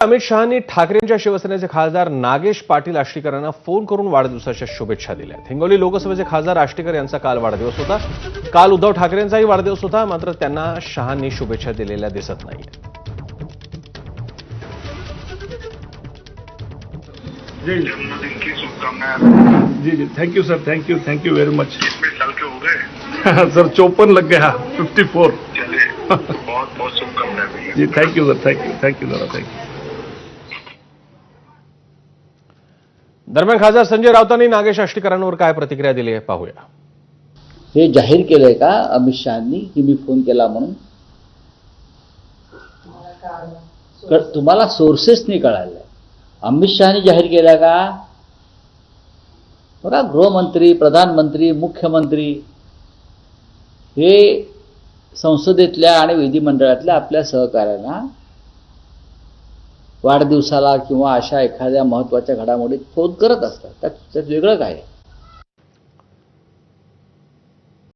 अमित शहानी ठाकरेंच्या शिवसेनेचे खासदार नागेश पाटील आष्टीकरांना फोन करून वाढदिवसाच्या शुभेच्छा दिल्या. हिंगोली लोकसभेचे खासदार आष्टीकर यांचा काल वाढदिवस होता. काल उद्धव ठाकरेंचाही वाढदिवस होता मात्र त्यांना शहांनी शुभेच्छा दिलेल्या दिसत नाही जी जी. जी thank you sir thank you thank you very much हो सर चौपन लग गया. फिफ्टी फोर चले बहुत बहुत शुभकामनाएं भैया जी thank you sir thank you thank you दरम्यान खासदार संजय राऊतांनी नागेश आष्टीकरांवर काय प्रतिक्रिया दिली आहे पाहूया. हे जाहीर केलंय का अमित शहानी की मी फोन केला म्हणून? तुम्हाला सोर्सेसनी कळालंय अमित शहानी जाहीर केला का? बघा गृहमंत्री प्रधानमंत्री मुख्यमंत्री हे संसदेतल्या आणि विधिमंडळातल्या आपल्या सहकाऱ्यांना वाढदिवसाला किंवा अशा एखाद्या महत्त्वाच्या घडामोडीत फोन करत असतात त्यात त्यात वेगळं काय आहे?